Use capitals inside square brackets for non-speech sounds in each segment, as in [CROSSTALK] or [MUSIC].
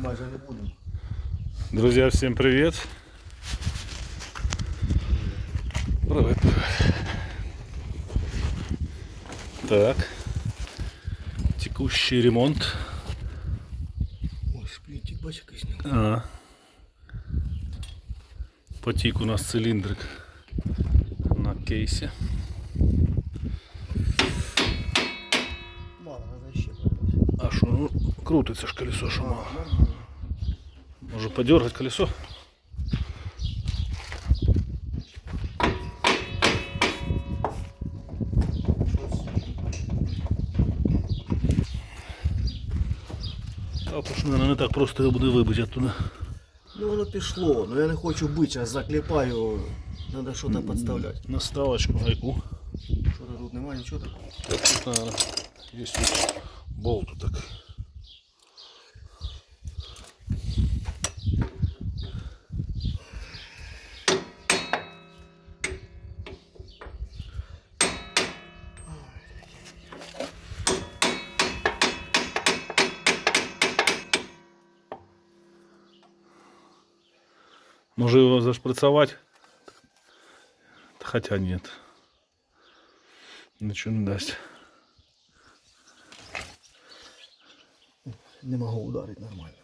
Колесо снимать же не будем. Друзья, всем привет. Привет, привет. Так. Текущий ремонт. Ой, сплитик бачка снял. А. Потік у нас циліндрик на кейсі. Мало, надо еще попасть. А що, ну крутиться ж колесо, що мало. Може подергать колесо? Також, мабуть, не так просто його буде вибити оттуда. Ну воно пішло, но я не хочу бити, зараз заклепаю. Надо что-то подставлять. Наставочку гайку. Что-то тут нема, ничего такого. Так, тут, наверное, есть вот болт вот так. Зашприцовать? Хотя нет. Ничего не дасть. Не могу ударить нормально.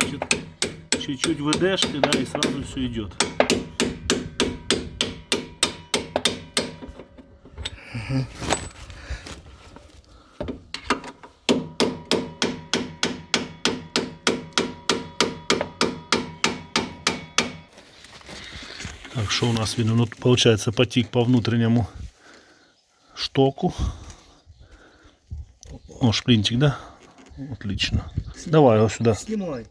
Значит чуть-чуть выдашь да, и сразу все идет. Так, что у нас видно? Ну, получается потик по внутреннему штоку. О, шплинтик, да? Отлично. Давай его сюда. Снимай.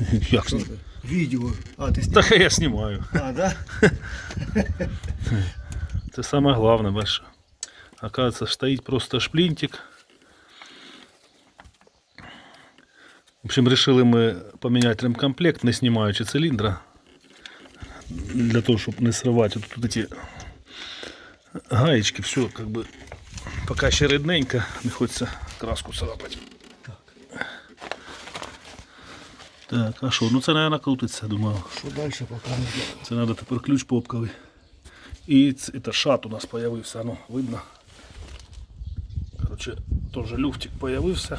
[LAUGHS] Як Что сні- ты? Видео. А, ты снимаешь? Так [LAUGHS] я знімаю. А, да? [LAUGHS] Це саме головне, бачиш. Оказывается, стоїть просто шплінтик. В общем, решили ми поміняти ремкомплект, не знімаючи циліндра. Для того, щоб не сривати тут, тут ці гаєчки, все, как бы, поки ще рідненько, не хочеться краску царапати. Так, а що? Ну це, мабуть, крутиться, думаю. Что дальше пока не знаю. Це треба тепер ключ попковий. І ц- це шат у нас появився, ну, видно. Короче, теж люфтик появився.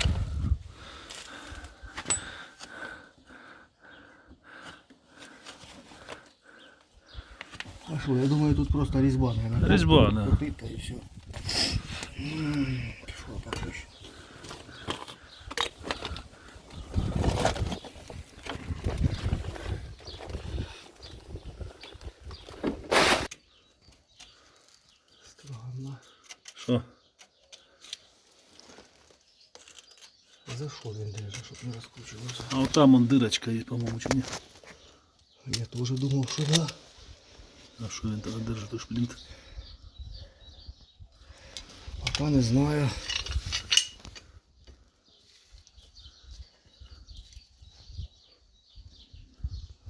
А что, я думаю, тут просто резьба, наверное. Резьба, да. Крутит-то и все. Пішло покруче. там он дирочка є, по-моєму, чи ні? Я теж думав, що да. А що він тоді держить той шплінт? Пока не знаю.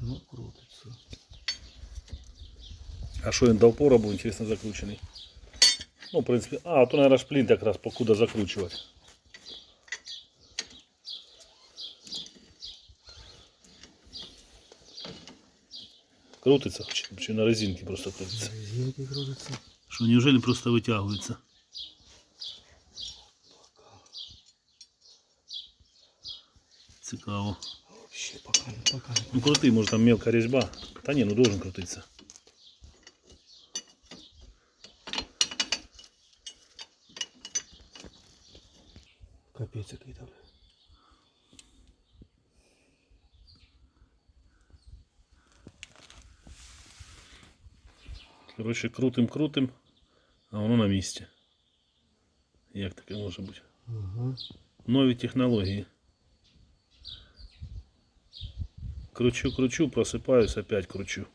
Ну, крутиться. А що він до опора був, інтересно, закручений? Ну, в принципі, а, то, наверное, шплінт якраз покуда закручувати. Крутиться, чи, чи на резинці просто крутиться? Резинки крутятся. Що, неужели просто витягується? Цікаво. Вообще пока, пока не. Ну крути, може там мелка різьба. Та ні, ну должен крутитися. Капец какой-то. Коротше, крутим, крутим, а воно на місці. Як таке може бути? Угу. Нові технології. Кручу, кручу, просипаюсь, опять кручу.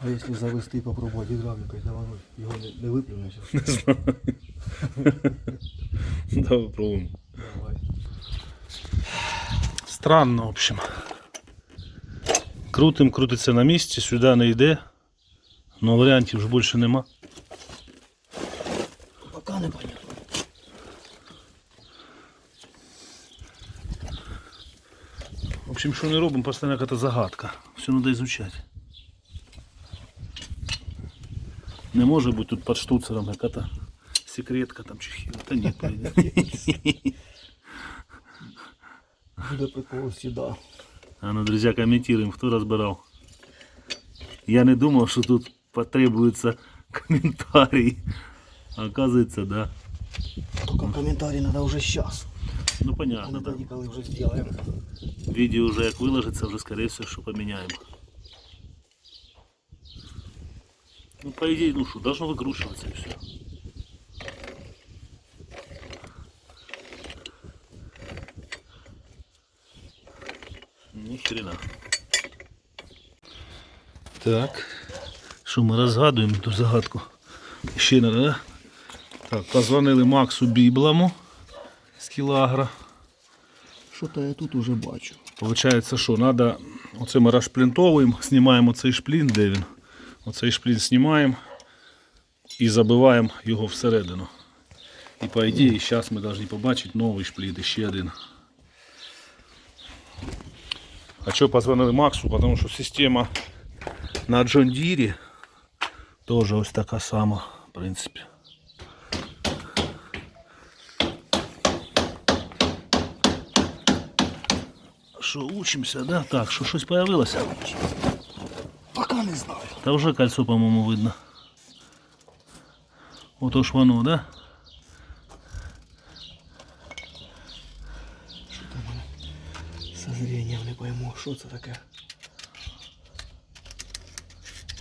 А якщо завести і попробувати гідравлікою, то воно його не, не виплюне? Не знаю. Давай попробуем. Давай. Странно, в общем. Крутим, крутиться на місці, сюди не йде. Но варіантів ж більше нема. Поки не понятно. В общем, що не робимо, постійно якась загадка. Все треба изучати. Не може бути тут під штуцером якась секретка там чи хіба. Та ні, пойде. Буде прикол сюди. А ну, друзья, комментируем, кто разбирал. Я не думал, что тут потребуется [LAUGHS] комментарий. А оказывается, да. Тільки коментарі треба вже зараз. Ну А понятно, не да. тоді, коли вже зробимо. Видео уже як выложится, уже скорее всего, что поменяем. Ну, по идее, ну что, должно выкручиваться и все. Ни хрена. Так. Що ми розгадуємо ту загадку? Ще не, да? Так, позвонили Максу Біблому з Кілагра. Що-то я тут уже бачу. Получається, що треба, оце ми розшплінтовуємо, знімаємо цей шплін, де він. Оцей шплін знімаємо і забиваємо його всередину. І по ідеї, зараз ми повинні побачити новий шплін, ще один. А що позвонили Максу, тому що система на Deere теж ось така сама, в принципі. Що, учимося, да? Так, що щось появилося? Поки не знаю. Та вже кольцо, по-моєму, видно. Ото ж воно, да? Що там мене со зрением не пойму, що це таке.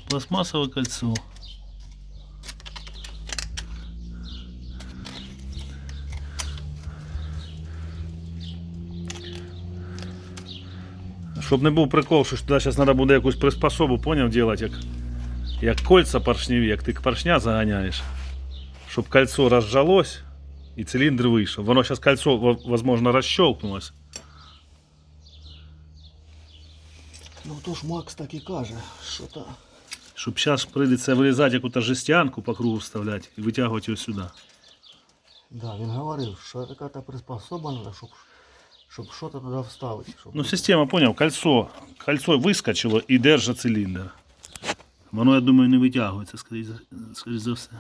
Пластмассовое кольцо. Щоб не був прикол, що туди зараз треба буде якусь приспособу, поняв, делать, як, як кольца поршневі, як ти поршня заганяєш. Щоб кольцо розжалось і циліндр вийшов. Воно зараз кольцо, во- возможно, розщелкнулось. Ну то ж Макс так і каже, що та. Щоб зараз прийдеться вирізати якусь жестянку по кругу вставляти і витягувати його сюди. Да, він говорив, що така та приспособа треба, щоб, щоб що то туди вставити. Щоб... Ну, система, понял, кольцо. Кольцо вискочило і держить циліндр. Воно, я думаю, не витягується, скоріше за, скоріше за все.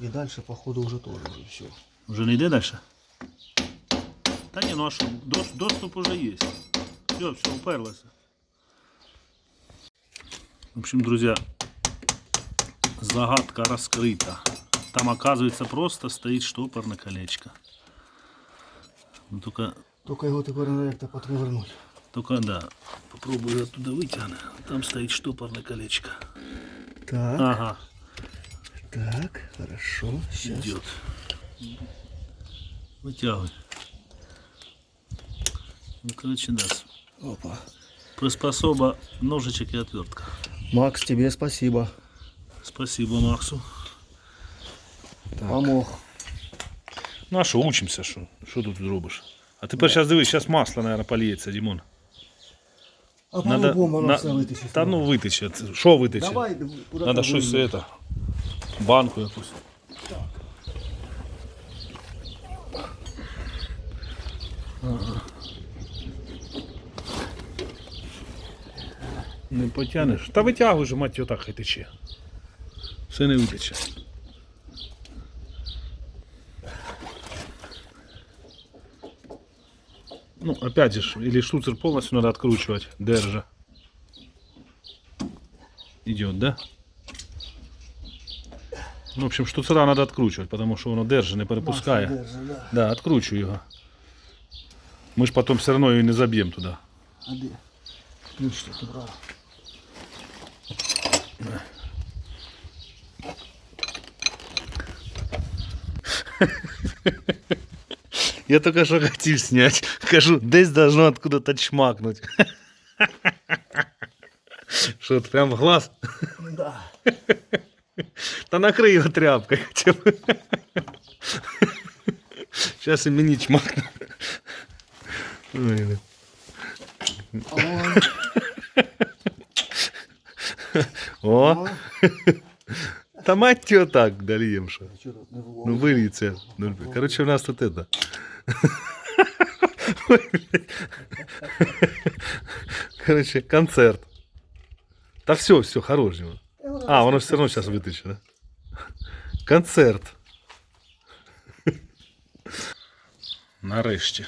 І далі, походу, вже теж вже все. Вже не йде далі? Та ні, ну а що, дос- доступ уже є. Все, все, уперлося. В общем, друзья, загадка раскрыта. Там, оказывается, просто стоит штопорное колечко. Ну, только Тільки його тепер треба як-то підвернути. Только да, попробую оттуда вытягну. Там стоит штопорное колечко. Так, Ага, так, хорошо. Сейчас. идет. Вытягивай. Ну, короче, да. Опа. Приспособа, ножичек и отвертка. Макс, тебе спасибо. Спасибо, Максу. Помог. Ну а що, учимося, що? Що тут зробиш? А тепер зараз дивись, зараз масло, наверное, польється, Дімон. А Надо, по-любому воно на- все витече. Та ну витече. Що витече? Давай, куди Надо щось это, банку якусь. Ага. Не потягнеш. Та витягуй же, мать, отак хай тече. Все не витече. Ну, опять же, или штуцер полностью надо откручивать, держа. Идет, да? Ну, в общем, штуцера надо откручивать, потому что воно держи, не перепускає. Масло держи, да. Да, откручу його. Ми ж потім все одно її не заб'ємо туди. А де? Ключ ти брав. Я только что хотел снять. Кажу, десь должно откуда-то чмакнуть. Що от прям в глаз? Да. Та накрий його тряпкою. хоча б. Зараз і мені чмакне. Ой, Ой, О, ой. та мать його так далі що. Що тут не Ну вловить? виліться. Ну, коротше, у нас тут это. Короче, концерт. Та все, все, хорош. його. А, воно все одно зараз витече, да? Концерт. Нарешті.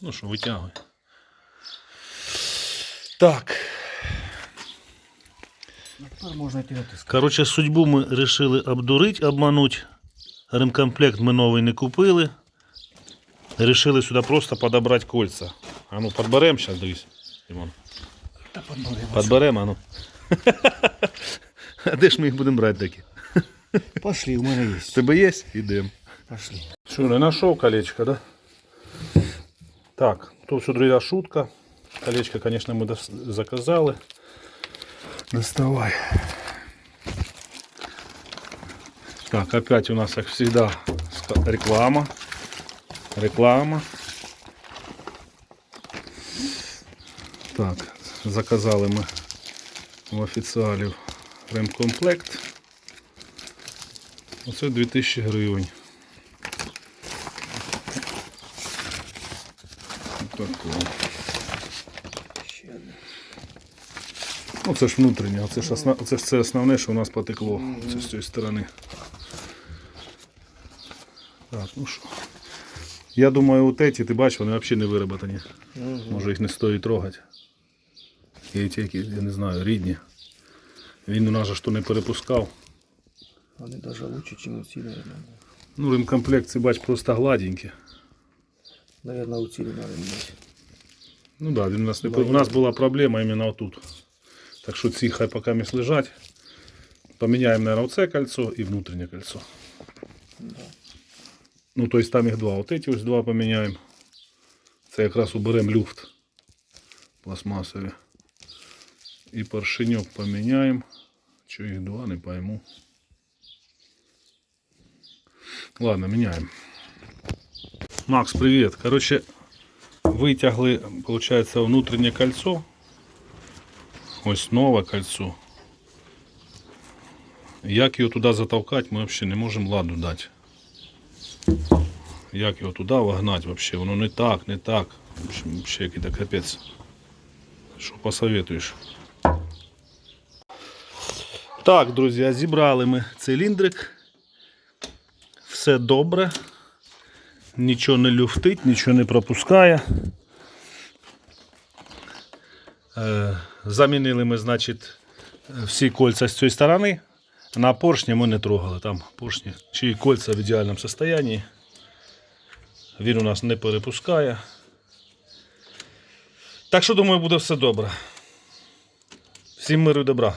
Ну що, витягуй. Так. Тепер можна. Короче, судьбу ми решили обдурить, обмануть. Ремкомплект ми новий не купили. Решили сюди просто подобрати кольца. А ну подберем зараз, дивись. Димон. Та подберемо. Подберемо, а ну. [LAUGHS] А де ж ми їх будемо брати такі? Пошли, у мене є. В тебе є? Ідемо. Пошли. Що, не знайшов колечко, да? Так, то все друга шутка. Колечко, конечно, мы дос- заказали. Доставай. Так, опять у нас, как всегда, ска- реклама. Реклама. Так, заказали ми в офіціалів ремкомплект. Оце 2000 гривень. Ще. Ну, це ж внутрішнє, це ж, основ... це ж це основне, що у нас потекло це з цієї сторони. Так, ну що. Я думаю, от эти, ти бачиш, вони взагалі не вироботані. Може їх не стоїть трогати. І ті, які, я не знаю, рідні. Він у нас же що не перепускав. Вони навіть лучше, ніж у ці, наверное. Ну, ремкомплект, це бач, просто гладенькі. Наверное, у ці треба міняти. Ну да, він у нас не у нас була проблема іменно отут. Так що ці хай поки місь лежать. Поміняємо, наверное, оце кольцо і внутрішнє кольцо. Ну, то есть там їх два. От ці ось два поміняємо. Це якраз уберемо люфт пластмасові. І поршеньок поміняємо. Чи їх два, не пойму. Ладно, міняємо. Макс, привіт. Короче, витягли, виходить, внутрішнє кольцо. Ось нове кольцо. Як його туди затолкати, ми взагалі не можемо ладу дати. Як його туди вогнати взагалі? Воно не так, не так. Взагалі який-то капець. Що посоветуєш? Так, друзі, зібрали ми циліндрик. Все добре. Нічого не люфтить, нічого не пропускає. Е, Замінили ми, значить, всі кольця з цієї сторони. На поршні ми не трогали. Там поршні чи кольця в ідеальному стані. Він у нас не перепускає. Так що, думаю, буде все добре. Всім миру і добра.